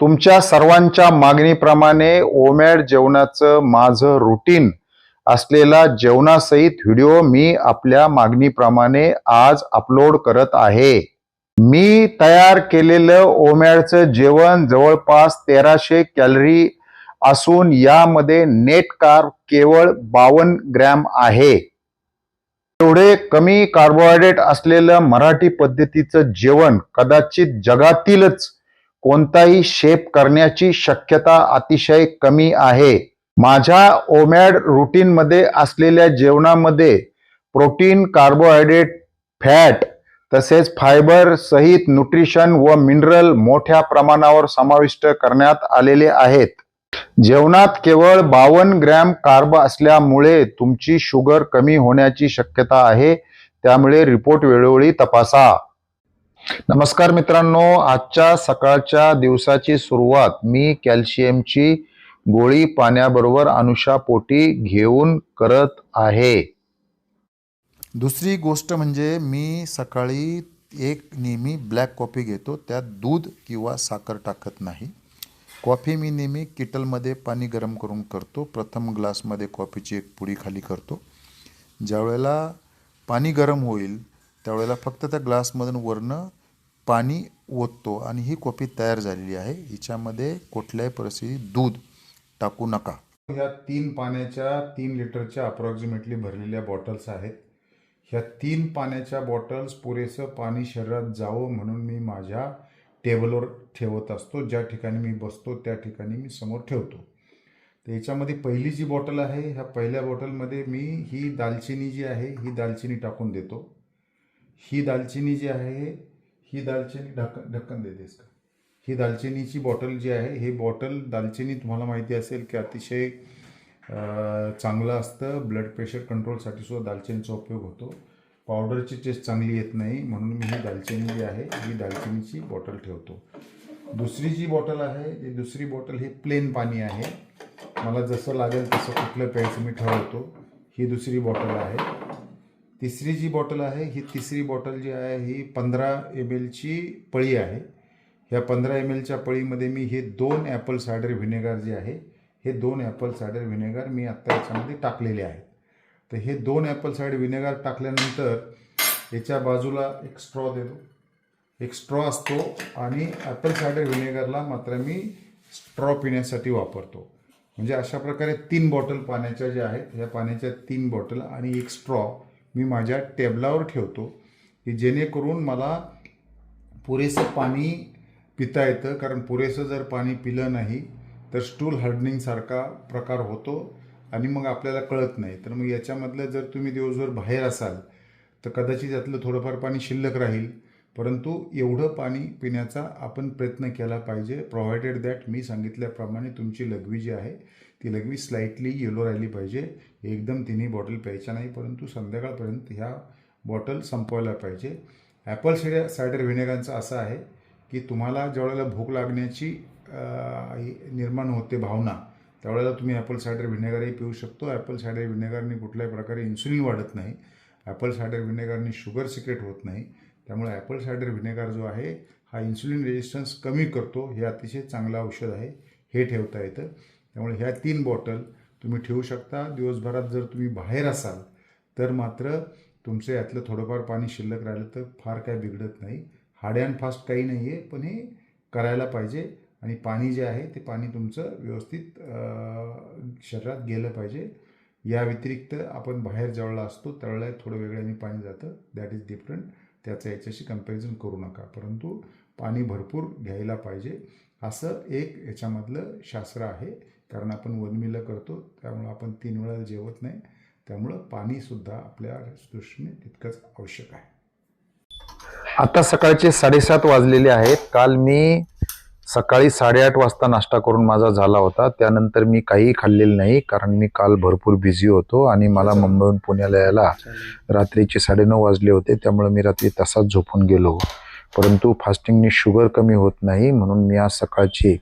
तुमच्या सर्वांच्या मागणीप्रमाणे ओमॅड जेवणाचं माझं रुटीन असलेला जेवणासहित व्हिडिओ मी आपल्या मागणीप्रमाणे आज अपलोड करत आहे. मी तयार केलेलं ओमॅडचं जेवण जवळपास तेराशे कॅलरी असून यामध्ये नेट कार्ब केवळ बावन्न ग्रॅम आहे. एवढे कमी कार्बोहायड्रेट असलेलं मराठी पद्धतीचं जेवण कदाचित जगातीलच. कोणताही शेप करण्याची शक्यता अतिशय कमी आहे. माझ्या ओमॅड रुटीनमध्ये असलेल्या जेवणामध्ये प्रोटीन कार्बोहायड्रेट फॅट तसेच फायबर सहित न्यूट्रिशन व मिनरल मोठ्या प्रमाणावर समाविष्ट करण्यात आलेले आहेत. जेवणात केवळ बावन्न ग्रॅम कार्ब असल्यामुळे तुमची शुगर कमी होण्याची शक्यता आहे. त्यामुळे रिपोर्ट वेळोवेळी तपासा. नमस्कार मित्रांनो आजच्या सकाळच्या दिवसाची सुरुवात मी कॅल्शियमची गोळी पाण्याबरोबर अनुषापोटी घेऊन करत आहे. दुसरी गोष्ट म्हणजे मी सकाळी एक नेहमी ब्लॅक कॉफी घेतो त्यात दूध किंवा साखर टाकत नाही. कॉफी मी नेहमी किटलमध्ये पाणी गरम करून करतो प्रथम ग्लासमध्ये कॉफीची एक पुडी खाली करतो. ज्यावेळेला पाणी गरम होईल त्यावेळेला फक्त त्या ग्लासमधून वरनं पाणी ओततो आणि ही कॉफी तयार झालेली आहे. हिच्यामध्ये कुठल्याही परिस्थितीत दूध टाकू नका. ह्या तीन पाण्याच्या तीन लिटरच्या अप्रॉक्सिमेटली भरलेल्या बॉटल्स आहेत. ह्या तीन पाण्याच्या बॉटल्स पुरेसं पाणी शरीरात जावं म्हणून मी माझ्या टेबलवर ठेवत असतो. ज्या ठिकाणी मी बसतो त्या ठिकाणी मी समोर ठेवतो. तर याच्यामध्ये पहिली जी बॉटल आहे ह्या पहिल्या बॉटलमध्ये मी ही दालचिनी जी आहे ही दालचिनी टाकून देतो. ही दालचिनी जी आहे ही दालचिनी ढक्कन ढक्कन देतेस का ही दालचिनीची बॉटल जी आहे ही बॉटल दालचिनी तुम्हाला माहिती असेल की अतिशय चांगलं असतं. ब्लड प्रेशर कंट्रोलसाठी सुद्धा दालचिनीचा उपयोग होतो. पावडरची टेस्ट चांगली येत नाही म्हणून मी ही दालचिनी जी आहे ही दालचिनीची बॉटल ठेवतो. दुसरी जी बॉटल आहे ही दुसरी बॉटल ही प्लेन पाणी आहे. मला जसं लागेल तसं कुठलं प्यायचं मी ठरवतो. ही दुसरी बॉटल आहे. तिसरी जी बॉटल आहे ही तिसरी बॉटल जी आहे ही पंधरा एम एलची पळी आहे. ह्या पंधरा एम एलच्या पळीमध्ये मी हे दोन ॲपल सायडर व्हिनेगर जे आहे हे दोन ॲपल सायडर व्हिनेगर मी आत्ता याच्यामध्ये टाकलेले आहेत. तर हे दोन ॲपल सायडर व्हिनेगर टाकल्यानंतर याच्या बाजूला एक स्ट्रॉ देतो. एक स्ट्रॉ असतो आणि ॲपल सायडर व्हिनेगरला मात्र मी स्ट्रॉ पिण्यासाठी वापरतो. म्हणजे अशा प्रकारे तीन बॉटल पाण्याच्या ज्या आहेत ह्या पाण्याच्या तीन बॉटल आणि एक स्ट्रॉ मी माझ्या टेबलावर ठेवतो की जेणेकरून मला पुरेसं पाणी पिता येतं. कारण पुरेसं जर पाणी पिलं नाही तर स्टूल हार्डनिंगसारखा प्रकार होतो आणि मग आपल्याला कळत नाही. तर मग याच्यामधलं जर तुम्ही दिवसभर बाहेर असाल तर कदाचित यातलं थोडंफार पाणी शिल्लक राहील. परंतु एवढं पाणी पिण्याचा आपण प्रयत्न केला पाहिजे. प्रोव्हायडेड दॅट मी सांगितल्याप्रमाणे तुमची लघवी जी आहे ती लघवी स्लाइटली येलो राहिली पाहिजे. एकदम तिन्ही बॉटल प्यायच्या नाही परंतु संध्याकाळपर्यंत ह्या बॉटल संपवायला पाहिजे. ॲपल सायडर सायडर व्हिनेगरचं असं आहे की तुम्हाला ज्यावेळेला भूक लागण्याची निर्माण होते भावना त्यावेळेला तुम्ही ॲपल सायडर व्हिनेगरही पिऊ शकतो. ॲपल सायडर व्हिनेगरने कुठल्याही प्रकारे इन्सुलिन वाढत नाही. ॲपल सायडर व्हिनेगरने शुगर सिक्रेट होत नाही. त्यामुळे ॲपल सायडर व्हिनेगर जो आहे हा इन्सुलिन रेजिस्टन्स कमी करतो. हे अतिशय चांगलं औषध आहे. हे ठेवता येतं. त्यामुळे ह्या तीन बॉटल तुम्ही ठेवू शकता. दिवसभरात जर तुम्ही बाहेर असाल तर मात्र तुमचं यातलं थोडंफार पाणी शिल्लक राहिलं तर फार काय बिघडत नाही. हार्ड अँड फास्ट काही नाही आहे पण हे करायला पाहिजे. आणि पाणी जे आहे ते पाणी तुमचं व्यवस्थित शरीरात गेलं पाहिजे. या व्यतिरिक्त आपण बाहेर जवळला असतो त्यावेळेला थोडं वेगळ्याने पाणी जातं. दॅट इज डिफरंट त्याचं याच्याशी कंपॅरिझन करू नका. परंतु पाणी भरपूर घ्यायला पाहिजे. असं एक याच्यामधलं शास्त्र आहे. कारण आपण वनमिलं करतो त्यामुळं आपण तीन वेळा जेवत नाही. त्यामुळं पाणीसुद्धा आपल्या दृष्टीने तितकंच आवश्यक आहे. आता सकाळचे साडेसात वाजलेले आहेत. काल मी सकाळी साडेआठ वाजता नाश्ता करून माझा झाला होता. त्यानंतर मी काही खाल्लेलं नाही कारण मी काल भरपूर बिझी होतो आणि मला मुंबईहून पुण्याला यायला रात्रीचे साडेनऊ वाजले होते त्यामुळे मी रात्री तसाच झोपून गेलो. परंतु फास्टिंगने शुगर कमी होत नाही म्हणून मी आज सकाळची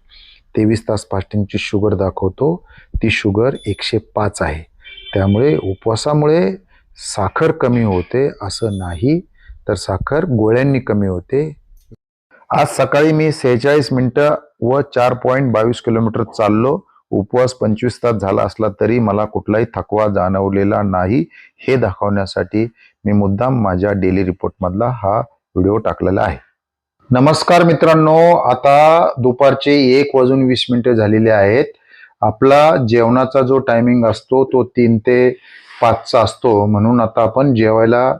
तेवीस तास फास्टिंगची शुगर दाखवतो. ती शुगर एकशे पाच आहे. त्यामुळे उपवासामुळे साखर कमी होते असं नाही तर साखर गोळ्यांनी कमी होते. आज सकाळी मी सेहेचाळीस मिनटं व चार पॉईंट बावीस किलोमीटर चाललो. उपवास पंचवीस तास झाला असला तरी मला कुठलाही थकवा जाणवलेला नाही. हे दाखवण्यासाठी मी मुद्दाम माझ्या डेली रिपोर्टमधला हा व्हिडिओ टाकलेला आहे. नमस्कार मित्रांनो आता दुपारचे एक वाजून वीस मिनिटे झालेले आहेत. आपला जेवणाचा जो टायमिंग असतो तो तीन ते पाचचा असतो. म्हणून आता आपण जेवायला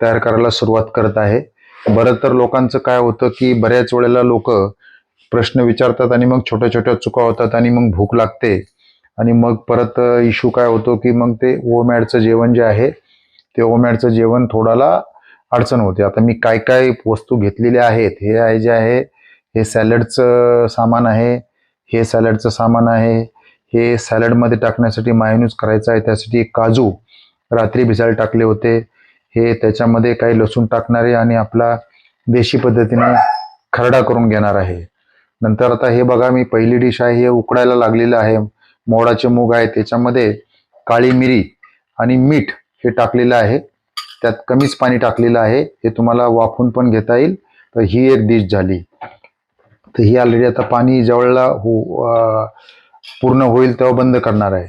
तयार करायला सुरुवात करत आहे. बरं तर लोकांचं काय होतं की बऱ्याच वेळेला लोक प्रश्न विचारतात आणि मग छोट्या छोट्या चुका होतात आणि मग भूक लागते. आणि मग परत इश्यू काय होतो की मग ते ओमॅडचं जेवण जे आहे ते ओमॅडचं जेवण थोडाला अडचण होते. आता मी काय काय वस्तू घेतलेल्या आहेत हे आहे जे आहे हे सॅलडचं सामान आहे हे सॅलडचं सामान आहे हे सॅलडमध्ये टाकण्यासाठी मायनूज करायचं आहे त्यासाठी काजू रात्री भिजायला टाकले होते. हे त्याच्यामध्ये काही लसूण टाकणारे आणि आपला देशी पद्धतीने खरडा करून घेणार आहे. नंतर आता हे बघा मी पहिली डिश आहे हे उकडायला लागलेलं आहे. मोडाचे मूग आहे त्याच्यामध्ये काळी मिरी आणि मीठ हे टाकलेलं आहे. त्यात कमीच पाणी टाकलेलं आहे. हे तुम्हाला वाफून पण घेता येईल. तर ही एक डिश झाली. तर ही ऑलरेडी आता पाणी जवळला हो पूर्ण होईल तेव्हा बंद करणार आहे.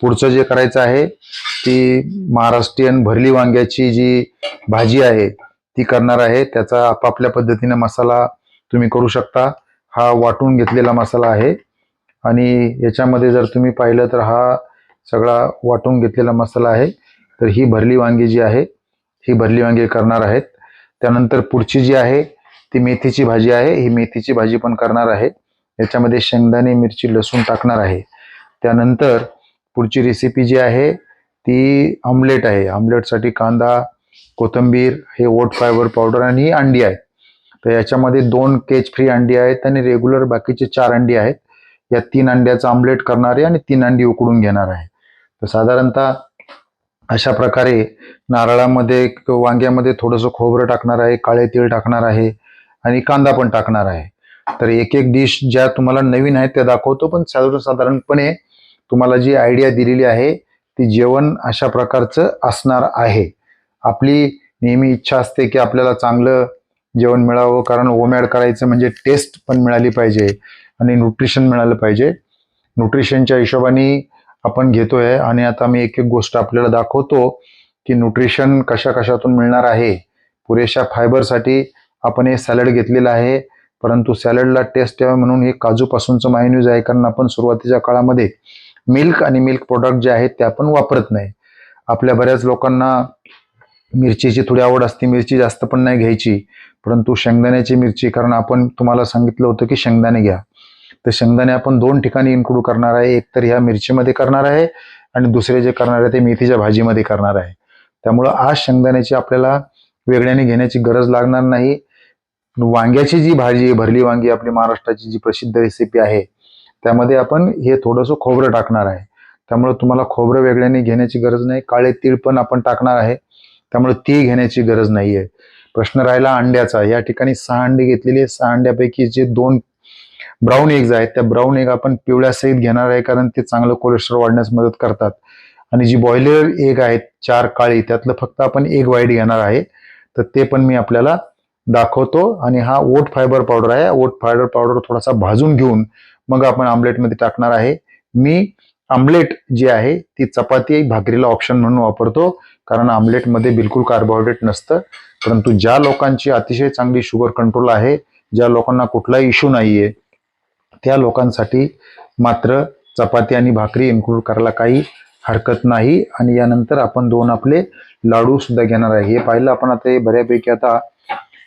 पुढचं जे करायचं आहे ती महाराष्ट्रीयन भरली वांग्याची जी भाजी आहे ती करणार आहे. त्याचा आपापल्या पद्धतीने मसाला तुम्ही करू शकता. हा वाटून घेतलेला मसाला आहे. आणि याच्यामध्ये जर तुम्ही पाहिलं तर हा सगळा वाटून घेतलेला मसाला आहे. तर ही भरली वांगी जी आहे ही भरली वांगी करणार आहेत. त्यानंतर पुढची जी आहे ती मेथीची भाजी आहे. ही मेथीची भाजी पण करणार आहे. याच्यामध्ये शेंगदाणे मिरची लसूण टाकणार आहे. त्यानंतर पुढची रेसिपी जी आहे ती ऑमलेट आहे. ऑमलेटसाठी कांदा कोथिंबीर हे ओट फायबर पावडर आणि ही अंडी आहे. तर याच्यामध्ये दोन केज फ्री अंडी आहेत आणि रेग्युलर बाकीचे चार अंडी आहेत. या तीन अंड्याचं ऑमलेट करणार आहे आणि तीन अंडी उकडून घेणार आहे. तर साधारणतः अशा प्रकारे नारळामध्ये वांग्यामध्ये थोडंसं खोबरं टाकणार आहे काळे तीळ टाकणार आहे आणि कांदा पण टाकणार आहे. तर एक एक डिश ज्या तुम्हाला नवीन आहेत त्या दाखवतो पण सर्वसाधारणपणे तुम्हाला जी आयडिया दिलेली आहे ती जेवण अशा प्रकारचं असणार आहे. आपली नेहमी इच्छा असते की आपल्याला चांगलं जेवण मिळावं कारण ओमॅड करायचं म्हणजे टेस्ट पण मिळाली पाहिजे आणि न्यूट्रिशन मिळालं पाहिजे. न्यूट्रिशनच्या हिशोबाने आपण घेतोय आणि आता मी एक एक गोष्ट आपल्याला दाखवतो की न्यूट्रिशन कशा कशातून मिळणार आहे. पुरेशा फायबरसाठी आपण हे सॅलड घेतलेलं आहे. परंतु सॅलडला टेस्ट यावं म्हणून हे काजूपासूनचं मायन्यूज आहे कारण आपण सुरुवातीच्या काळामध्ये मिल्क आणि मिल्क प्रोडक्ट जे आहेत ते आपण वापरत नाही. आपल्या बऱ्याच लोकांना मिरचीची थोडी आवड असते मिरची जास्त पण नाही घ्यायची. परंतु शेंगदाण्याची मिरची कारण आपण तुम्हाला सांगितलं होतं की शेंगदाणे घ्या. तर शेंगदाणे आपण दोन ठिकाणी इन्क्लूड करणार आहे. एक तर ह्या मिरचीमध्ये करणार आहे आणि दुसरे जे करणार आहे ते मेथीच्या भाजीमध्ये करणार आहे. त्यामुळं आज शेंगदाण्याची आपल्याला वेगळ्याने घेण्याची गरज लागणार नाही. वांग्याची जी भाजी आहे भरली वांगी आपली महाराष्ट्राची जी प्रसिद्ध रेसिपी आहे त्यामध्ये आपण हे थोडंसं खोबरं टाकणार आहे. त्यामुळे तुम्हाला खोबरं वेगळ्याने घेण्याची गरज नाही काळे तीळ पण आपण टाकणार आहे. त्यामुळे ती घेण्याची गरज नाही आहे प्रश्न राहिला अंड्याचा. या ठिकाणी सहा अंडे घेतलेली आहे. सहा अंड्यापैकी जे दोन ब्राऊन एग्ज आहेत त्या ब्राऊन एग आपण पिवळ्यासहित घेणार आहे कारण ते चांगलं कोलेस्ट्रॉल वाढण्यास मदत करतात. आणि जी बॉयलर एग आहेत चार काळी त्यातलं फक्त आपण एग वाईट घेणार आहे. तर ते पण मी आपल्याला दाखवतो आणि हा ओट फायबर पावडर आहे. ओट फायबर पावडर थोडासा भाजून घेऊन मग आपण आमलेटमध्ये टाकणार आहे. मी आमलेट जी आहे ती चपाती भाकरीला ऑप्शन म्हणून वापरतो. कारण आमलेटमध्ये बिलकुल कार्बोहायड्रेट नसतं. परंतु ज्या लोकांची अतिशय चांगली शुगर कंट्रोल आहे ज्या लोकांना कुठलाही इश्यू नाही आहे त्या लोकांसाठी मात्र चपाती आणि भाकरी इन्क्लूड करायला काही हरकत नाही. आणि यानंतर आपण दोन आपले लाडू सुद्धा घेणार आहे. हे पाहिलं आपण आता हे बऱ्यापैकी आता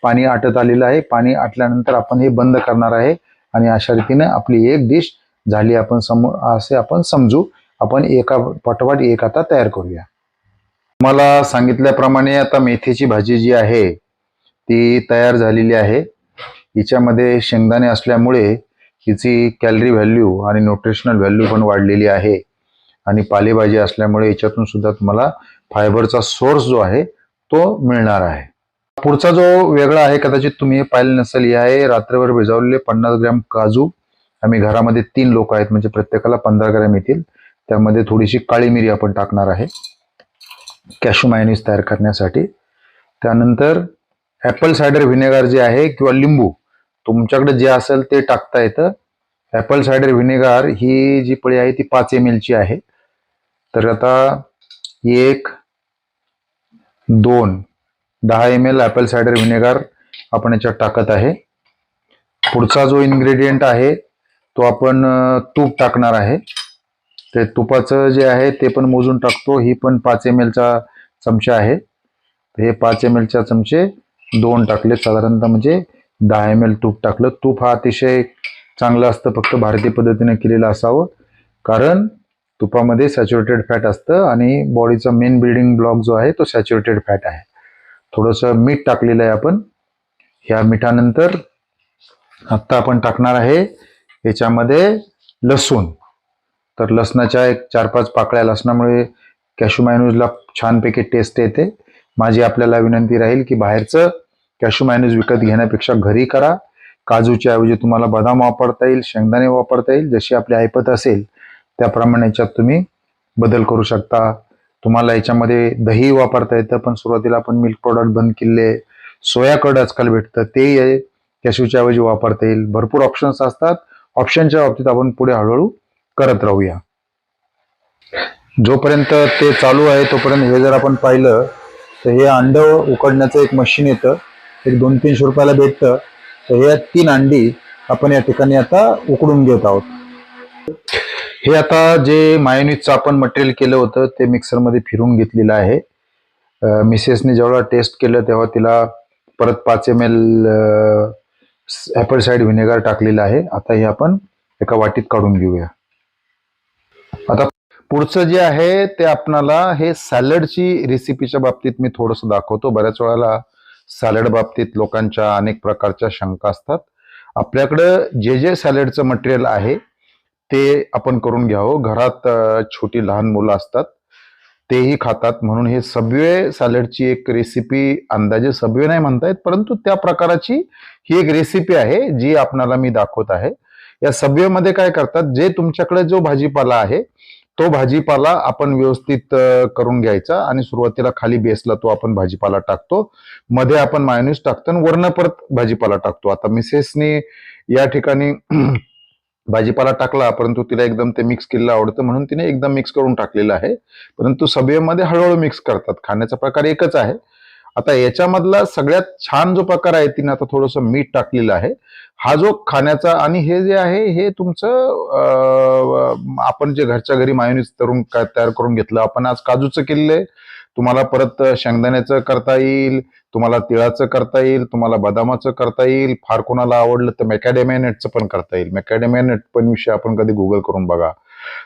पाणी आटत आलेलं आहे. पाणी आटल्यानंतर आपण हे बंद करणार आहे. आणि अशा रीतीने आपली एक डिश झाली आपण सम असे आपण समजू. आपण एका पटवाट एक आता तयार करूया. मला सांगितल्याप्रमाणे आता मेथीची भाजी जी आहे ती तयार झालेली आहे. हिच्यामध्ये शेंगदाणे असल्यामुळे हिची कॅलरी व्हॅल्यू आणि न्यूट्रिशनल व्हॅल्यू पण वाढलेली आहे. आणि पालेभाजी असल्यामुळे याच्यातून सुद्धा तुम्हाला फायबरचा सोर्स जो आहे तो मिळणार आहे. पुढचा जो वेगळा आहे कदाचित तुम्ही हे पाहिलं नसेल हे आहे रात्रभर भिजवलेले पन्नास ग्रॅम काजू. आम्ही घरामध्ये तीन लोक आहेत म्हणजे प्रत्येकाला पंधरा ग्रॅम येतील. त्यामध्ये थोडीशी काळी मिरी आपण टाकणार आहे. कॅशू मायनीज तयार करण्यासाठी. त्यानंतर ॲपल सायडर व्हिनेगार जे आहे किंवा लिंबू तुमच्याकडे जे असेल ते टाकता येतं. ॲपल सायडर व्हिनेगार ही जी पळी आहे ती पाच एम एलची आहे. तर आता एक दोन दहा M L apple cider vinegar आपण याच्यात टाकत आहे. पुढचा जो इन्ग्रेडियंट आहे तो आपण तूप टाकणार आहे. ते तुपाचं जे आहे ते पण मोजून टाकतो. ही पण पाच एम एलचा चमचा आहे. हे पाच एम एलच्या चमचे दोन टाकले. साधारणतः म्हणजे दहा एम एल तूप टाकलं. तूप हा अतिशय चांगलं असतं. फक्त भारतीय पद्धतीने केलेलं असावं. कारण तुपामध्ये सॅच्युरेटेड फॅट असतं आणि बॉडीचा मेन बिल्डिंग ब्लॉक जो आहे तो सॅच्युरेटेड फॅट आहे. थोडंसं मीठ टाकलेलं आहे आपण. ह्या मिठानंतर आत्ता आपण टाकणार आहे याच्यामध्ये लसूण. तर लसणाच्या एक चार पाच पाकळ्या लसणामुळे कॅशू मायनूजला छानपैकी टेस्ट येते. माझी आपल्याला विनंती राहील की बाहेरचं कॅशू मायनूज विकत घेण्यापेक्षा घरी करा. काजूच्या ऐवजी तुम्हाला बदाम वापरता येईल शेंगदाणे वापरता येईल. जशी आपली ऐपत असेल त्याप्रमाणे याच्यात तुम्ही बदल करू शकता. तुम्हाला याच्यामध्ये दही वापरता येतं पण सुरुवातीला आपण मिल्क प्रोडक्ट बंद केले सोया कर्ड आजकाल भेटतं ते कॅशूच्या ऐवजी वापरता येईल. भरपूर ऑप्शन्स असतात. ऑप्शनच्या बाबतीत आपण पुढे हळूहळू करत राहूया. जोपर्यंत ते चालू आहे तोपर्यंत हे जर आपण पाहिलं तर हे अंड उकडण्याचं एक मशीन येतं. एक दोन तीनशे रुपयाला भेटतं. तर हे तीन अंडी आपण या ठिकाणी आता उकडून घेत आहोत. हे आता जे मायोनिजचं आपण मटेरियल केलं होतं ते मिक्सरमध्ये फिरून घेतलेलं आहे. मिसेसने जेव्हा टेस्ट केलं तेव्हा तिला परत पाच M L apple cider vinegar टाकलेलं आहे. आता हे आपण एका वाटीत काढून घेऊया. आता पुढचं जे आहे ते आपणाला हे सॅलडची रेसिपीच्या बाबतीत मी थोडंसं दाखवतो. बऱ्याच वेळाला सॅलड बाबतीत लोकांच्या अनेक प्रकारच्या शंका असतात. आपल्याकडं जे जे सॅलडचं मटेरियल आहे ते आपण करून घ्यावं. घरात छोटी लहान मुलं असतात तेही खातात. म्हणून हे सबवे सॅलडची एक रेसिपी अंदाजे सबवे नाही म्हणतायत परंतु त्या प्रकाराची ही एक रेसिपी आहे जी आपणाला मी दाखवत आहे. या सबवेमध्ये काय करतात जे तुमच्याकडे जो भाजीपाला आहे तो भाजीपाला आपण व्यवस्थित करून घ्यायचा आणि सुरुवातीला खाली बेसला तो आपण भाजीपाला टाकतो. मध्ये आपण मायोनीज टाकतो आणि वरनं परत भाजीपाला टाकतो. आता मिसेसनी या ठिकाणी भाजीपाला टाकला परंतु तिला एकदम ते मिक्स केलेलं आवडतं म्हणून तिने एकदम मिक्स करून टाकलेलं आहे. परंतु सभेमध्ये हळूहळू मिक्स करतात. खाण्याचा प्रकार एकच आहे. आता याच्यामधला सगळ्यात छान जो प्रकार आहे तिने आता थोडंसं मीठ टाकलेलं आहे. हा जो खाण्याचा आणि हे जे आहे हे तुमचं आपण जे घरच्या घरी मायोनीज तरुण तयार करून घेतलं आपण आज काजूचं केलेलं आहे. तुम्हाला परत शेंगदाण्याचं करता येईल तुम्हाला तिळाचं करता येईल तुम्हाला बदामाचं करता येईल फार कोणाला आवडलं तर मॅकॅडेमिया नटचं पण करता येईल. मॅकॅडेमिया नट पण विषय आपण कधी गुगल करून बघा.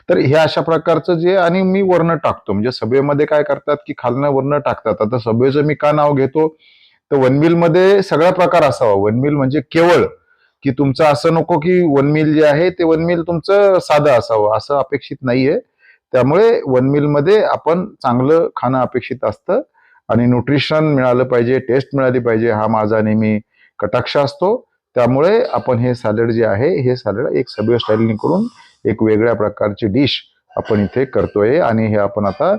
तर हे अशा प्रकारचं जे आणि मी वर्ण टाकतो. म्हणजे सभेमध्ये काय करतात की खालनं वर्ण टाकतात. आता सभेचं मी का नाव घेतो? तर वनमिलमध्ये सगळा प्रकार असावा. वनमिल म्हणजे केवळ की तुमचं असं नको की वनमिल जे आहे ते वनमिल तुमचं साधं असावं. असं अपेक्षित नाहीये. त्यामुळे वन मिलमध्ये आपण चांगलं खाणं अपेक्षित असतं आणि न्यूट्रिशन मिळालं पाहिजे टेस्ट मिळाली पाहिजे हा माझा नेहमी कटाक्ष असतो. त्यामुळे आपण हे सॅलड जे आहे हे सॅलड एक सभ्य स्टाईलने करून एक वेगळ्या प्रकारची डिश आपण इथे करतोय आणि हे आपण आता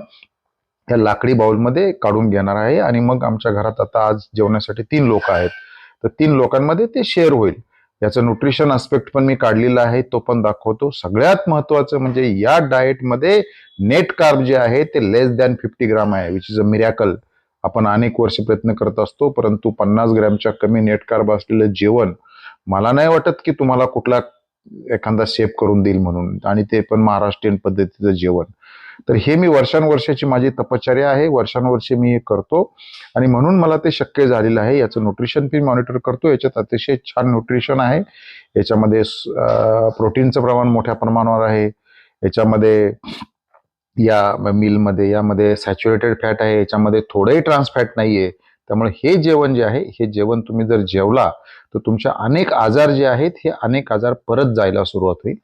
या लाकडी बाउलमध्ये काढून घेणार आहे. आणि मग आमच्या घरात आता आज जेवणासाठी तीन लोक आहेत. तर तीन लोकांमध्ये ते शेअर होईल. याचं न्यूट्रिशन अस्पेक्ट पण मी काढलेला आहे तो पण दाखवतो. सगळ्यात महत्वाचं म्हणजे या डाएटमध्ये नेट कार्ब जे आहे ते लेस दॅन फिफ्टी ग्राम आहे विच इज अ मिरॅकल आपण अनेक वर्ष प्रयत्न करत असतो परंतु पन्नास ग्रॅमच्या कमी नेट कार्ब असलेलं जेवण मला नाही वाटत की तुम्हाला कुठला एखादा शेप करून देईल म्हणून. आणि ते पण महाराष्ट्रीयन पद्धतीचं जेवण. तर हे मी वर्षानुवर्षाची माझी तपश्चर्या आहे. वर्षानुवर्षे मी हे करतो. आणि म्हणून मला ते शक्य झालेलं आहे. याचं न्यूट्रिशन मी मॉनिटर करतो. याच्यात अतिशय छान न्यूट्रिशन आहे. याच्यामध्ये प्रोटीनचं प्रमाण मोठ्या प्रमाणावर आहे. याच्यामध्ये या मिलमध्ये यामध्ये सॅच्युरेटेड फॅट आहे. याच्यामध्ये थोडंही ट्रान्स फॅट नाही आहे त्यामुळे हे जेवण जे आहे हे जेवण तुम्ही जर जेवला तर तुमच्या अनेक आजार जे आहेत हे अनेक आजार परत जायला सुरुवात होईल.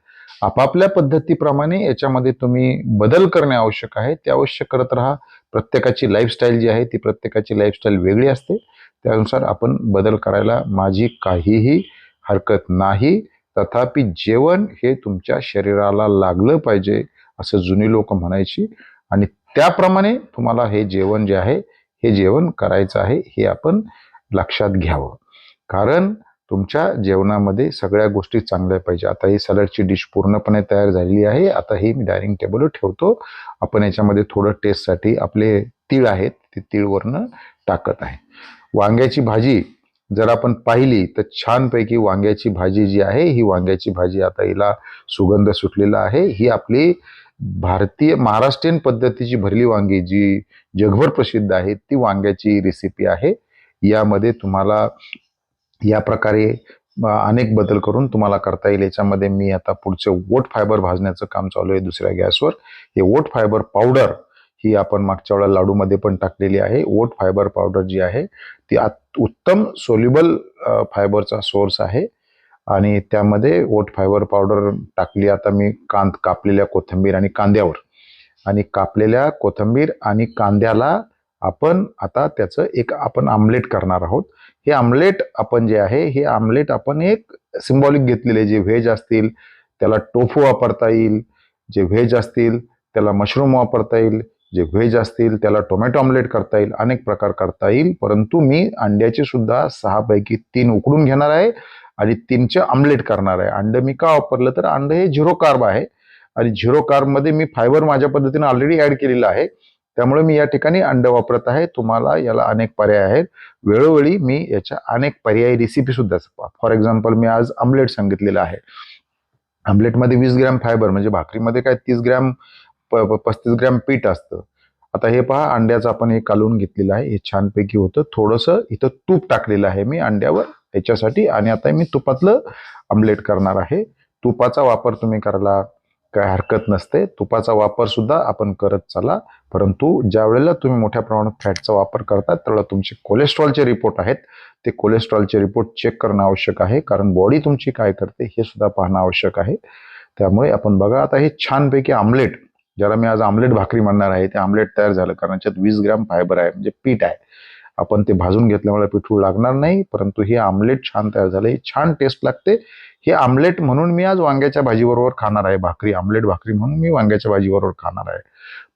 आपापल्या पद्धतीप्रमाणे याच्यामध्ये तुम्ही बदल करणे आवश्यक आहे. ते अवश्य करत राहा. प्रत्येकाची लाईफस्टाईल जी आहे ती प्रत्येकाची लाईफस्टाईल वेगळी असते. त्यानुसार आपण बदल करायला माझी काहीही हरकत नाही. तथापि जेवण हे तुमच्या शरीराला लागलं पाहिजे असं जुनी लोक म्हणायची. आणि त्याप्रमाणे तुम्हाला हे जेवण जे आहे हे जेवण करायचं आहे हे आपण लक्षात घ्यावं. कारण तुमच्या जेवणामध्ये सगळ्या गोष्टी चांगल्या पाहिजे. आता ही सॅलडची डिश पूर्णपणे तयार झालेली आहे. आता ही मी डायनिंग टेबलवर ठेवतो. आपण याच्यामध्ये थोडं टेस्टसाठी आपले तीळ आहेत ते तीळवरनं टाकत आहे. वांग्याची भाजी जर आपण पाहिली तर छानपैकी वांग्याची भाजी जी आहे ही वांग्याची भाजी आता हिला सुगंध सुटलेला आहे. ही आपली भारतीय महाराष्ट्रीयन पद्धतीची भरली वांगी जी जगभर प्रसिद्ध आहे ती वांग्याची रेसिपी आहे. यामध्ये तुम्हाला या प्रकारे अनेक बदल करून तुम्हाला करता येईल. याच्यामध्ये मी आता पुढचे वोट फायबर भाजण्याचं काम चालू आहे दुसऱ्या गॅसवर. हे वोट फायबर पावडर ही आपण मागच्या वेळा लाडूमध्ये पण टाकलेली आहे. वोट फायबर पावडर जी आहे ती उत्तम सोल्युबल फायबरचा सोर्स आहे. आणि त्यामध्ये वोट फायबर पावडर टाकली. आता मी कांद कापलेल्या कोथिंबीर आणि कांद्यावर. आणि कापलेल्या कोथिंबीर आणि कांद्याला आपण आता त्याचं एक आपण आमलेट करणार आहोत. हे आमलेट आपण जे आहे हे आमलेट आपण एक सिम्बॉलिक घेतलेले जे व्हेज असतील त्याला टोफू वापरता येईल. जे व्हेज असतील त्याला मशरूम वापरता येईल. जे व्हेज असतील त्याला टोमॅटो ऑमलेट करता येईल. अनेक प्रकार करता येईल. परंतु मी अंड्याचे सुद्धा सहापैकी तीन उकडून घेणार आहे. आणि तीनचे आमलेट करणार आहे. अंड मी का वापरलं तर अंडे हे झिरो कार्ब आहे. आणि झिरो कार्बमध्ये मी फायबर माझ्या पद्धतीने ऑलरेडी ऍड केलेलं आहे. त्यामुळे मी या ठिकाणी अंड वापरत आहे. तुम्हाला याला अनेक पर्याय आहेत. वेळोवेळी मी याच्या अनेक पर्यायी रेसिपी सुद्धा फॉर एक्झाम्पल मी आज आमलेट सांगितलेलं आहे. आमलेटमध्ये वीस ग्रॅम फायबर म्हणजे भाकरीमध्ये काय तीस ग्रॅम प- प- पस्तीस ग्रॅम पीठ असतं. आता हे पहा अंड्याचं आपण हे कालवून घेतलेलं आहे. हे छानपैकी होतं. थोडंसं इथं तूप टाकलेलं आहे मी अंड्यावर. याच्यासाठी. आणि आता मी तुपातलं आमलेट करणार आहे. तुपाचा वापर तुम्ही करायला काय हरकत नसते. तुपाचा वापर सुद्धा आपण करत चला. परंतु ज्या वेळेला तुम्ही मोठ्या प्रमाणात फॅटचा वापर करता त्यावेळेला तुमचे कोलेस्ट्रॉलचे रिपोर्ट आहेत. ते कोलेस्ट्रॉलचे रिपोर्ट चेक करणं आवश्यक आहे. कारण बॉडी तुमची काय करते हे सुद्धा पाहणं आवश्यक आहे. त्यामुळे आपण बघा आता हे छानपैकी आमलेट ज्याला मी आज आमलेट भाकरी म्हणणार आहे ते आमलेट तयार झालं. कारण याच्यात वीस ग्रॅम फायबर आहे म्हणजे पीठ आहे. आपण ते भाजून घेतल्यामुळे पिठूळ लागणार नाही परंतु हे आमलेट छान तयार झालं हे छान टेस्ट लागते. हे आमलेट म्हणून मी आज वांग्याच्या भाजीबरोबर खाणार आहे भाकरी आमलेट भाकरी म्हणून मी वांग्याच्या भाजीबरोबर खाणार आहे.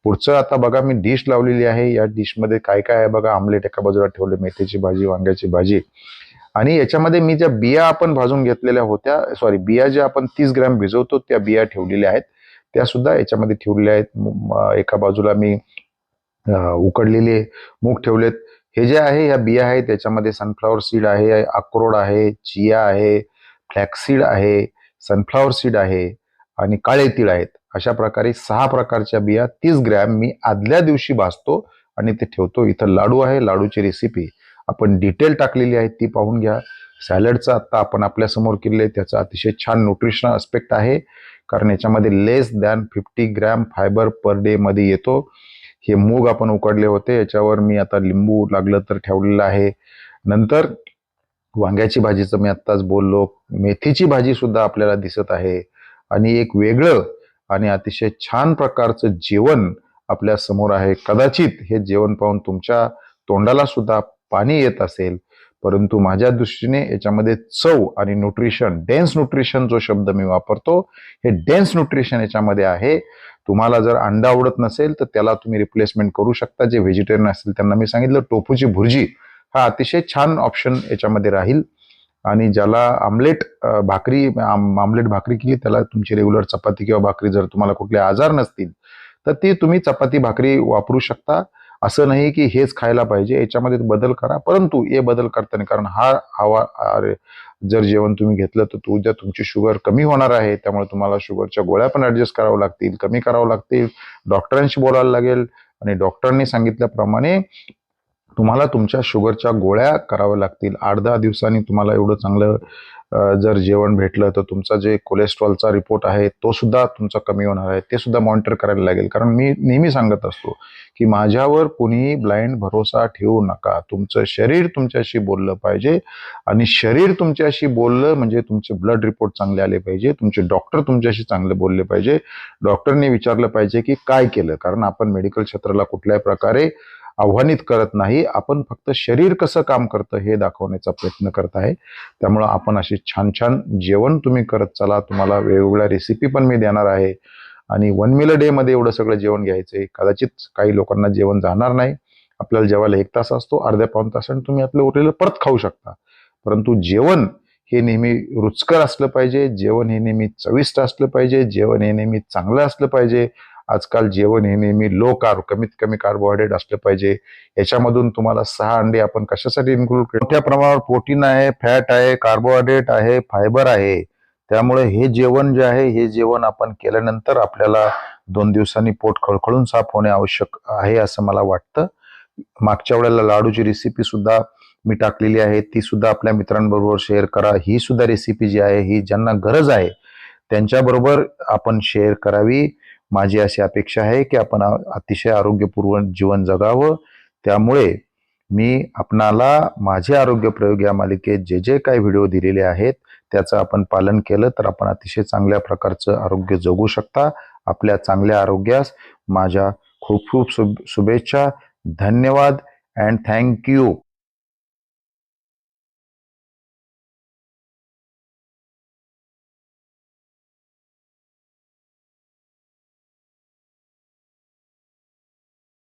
पुढचं आता बघा मी डिश लावलेली आहे या डिशमध्ये काय काय आहे बघा आमलेट एका बाजूला ठेवले मेथीची भाजी वांग्याची भाजी. आणि याच्यामध्ये मी ज्या बिया आपण भाजून घेतलेल्या होत्या सॉरी बिया ज्या आपण तीस ग्रॅम भिजवतो त्या बिया ठेवलेल्या आहेत. त्या सुद्धा याच्यामध्ये ठेवलेल्या आहेत. एका बाजूला मी उकडलेले मूग ठेवलेत हे जे आहे ह्या बिया आहे त्याच्यामध्ये सनफ्लावर सीड आहे अक्रोड आहे चिया आहे फ्लॅक्सीड आहे सनफ्लावर सीड आहे आणि काळे तीळ आहेत. अशा प्रकारे सहा प्रकारच्या बिया तीस ग्रॅम मी आदल्या दिवशी भाजतो आणि ते ठेवतो. इथं लाडू आहे लाडूची रेसिपी आपण डिटेल टाकलेली आहे ती पाहून घ्या. सॅलडचं आत्ता आपण आपल्यासमोर केलेलं आहे त्याचा अतिशय छान न्यूट्रिशनल अस्पेक्ट आहे. कारण याच्यामध्ये less than fifty gram fibre per day मध्ये येतो. हे मूग आपण उकडले होते याच्यावर मी आता लिंबू लागलं तर ठेवलेलं आहे. नंतर वांग्याची भाजीचं मी आत्ताच बोललो. मेथीची भाजी सुद्धा आपल्याला दिसत आहे. आणि एक वेगळं आणि अतिशय छान प्रकारचं जेवण आपल्यासमोर आहे. कदाचित हे जेवण पाहून तुमच्या तोंडाला सुद्धा पाणी येत असेल. परंतु माझ्या दृष्टीने याच्यामध्ये चव आणि न्यूट्रिशन डेन्स न्यूट्रिशन जो शब्द मी वापरतो हे डेन्स न्यूट्रिशन याच्यामध्ये आहे. तुम्हाला जर अंडा आवडत नसेल तर त्याला तुम्ही रिप्लेसमेंट करू शकता. जे व्हेजिटेरियन असतील त्यांना मी सांगितलं टोफूची भुर्जी हा अतिशय छान ऑप्शन याच्यामध्ये राहील. आणि ज्याला आमलेट भाकरी आम- आमलेट भाकरी केली त्याला तुमची रेग्युलर चपाती किंवा भाकरी जर तुम्हाला कुठले आजार नसतील तर ती तुम्ही चपाती भाकरी वापरू शकता. असं नाही की हेच खायला पाहिजे याच्यामध्ये बदल करा. परंतु हे बदल करताना कारण हा हवा अरे जर जेवण तुम्ही घेतलं तर तू उद्या तुमची शुगर कमी होणार आहे त्यामुळे तुम्हाला शुगरच्या गोळ्या पण ऍडजस्ट करावं लागतील कमी करावं लागतील. डॉक्टरांशी बोलायला लागेल आणि डॉक्टरांनी सांगितल्याप्रमाणे तुम्हाला तुमच्या शुगरच्या गोळ्या कराव्या लागतील. आठ दहा दिवसांनी तुम्हाला एवढं चांगलं जर जेवण भेटलं तर तुमचा जे कोलेस्ट्रॉलचा रिपोर्ट आहे तो सुद्धा तुमचा कमी होणार आहे. ते सुद्धा मॉनिटर करायला लागेल. कारण मी नेहमी सांगत असतो की माझ्यावर कुणीही ब्लाइंड भरोसा ठेवू नका. तुमचं शरीर तुमच्याशी बोललं पाहिजे आणि शरीर तुमच्याशी बोललं म्हणजे तुमचे ब्लड रिपोर्ट चांगले आले पाहिजे. तुमचे डॉक्टर तुमच्याशी चांगले बोलले पाहिजे. डॉक्टरने विचारलं पाहिजे की काय केलं? कारण आपण मेडिकल क्षेत्राला कुठल्याही प्रकारे आव्हानित करत नाही. आपण फक्त शरीर कसं काम करतं हे दाखवण्याचा प्रयत्न करत आहे. त्यामुळं आपण असे छान छान जेवण तुम्ही करत चला. तुम्हाला वेगवेगळ्या रेसिपी पण मी देणार आहे. आणि वन मिल डे मध्ये एवढं सगळं जेवण घ्यायचंय. कदाचित काही लोकांना जेवण जाणार नाही. आपल्याला जेवायला एक तास असतो अर्ध्या पाऊन तासाने तुम्ही आपलं उरलेलं परत खाऊ शकता. परंतु जेवण हे नेहमी रुचकर असलं पाहिजे. जेवण हे नेहमी चविष्ट असलं पाहिजे. जेवण हे नेहमी चांगलं असलं पाहिजे. आजकाल जेवण हे नेहमी लो कार्ब कमीत कमी कार्बोहायड्रेट असलं पाहिजे. याच्यामधून तुम्हाला सहा अंडे आपण कशासाठी इन्क्लूड केलं मोठ्या प्रमाणावर प्रोटीन आहे फॅट आहे कार्बोहायड्रेट आहे फायबर आहे. त्यामुळे हे जेवण जे आहे हे जेवण आपण केल्यानंतर आपल्याला दोन दिवसांनी पोट खळखळून साफ होणे आवश्यक आहे असं मला वाटतं. मागच्या वेळेला लाडूची रेसिपी सुद्धा मी टाकलेली आहे. ती सुद्धा आपल्या मित्रांबरोबर शेअर करा. ही सुद्धा रेसिपी जी आहे ही ज्यांना गरज आहे त्यांच्याबरोबर आपण शेअर करावी. माझी अशी अपेक्षा आहे की आपण अतिशय आरोग्यपूर्ण जीवन जगावं. त्यामुळे मी आपणाला माझे आरोग्य प्रयोग या मालिकेत जे जे काही व्हिडिओ दिलेले आहेत त्याचं आपण पालन केलं तर आपण अतिशय चांगल्या प्रकारचं आरोग्य जगू शकता. आपल्या चांगल्या आरोग्यास माझ्या खूप खूप शुभ शुभेच्छा. धन्यवाद अँड थँक यू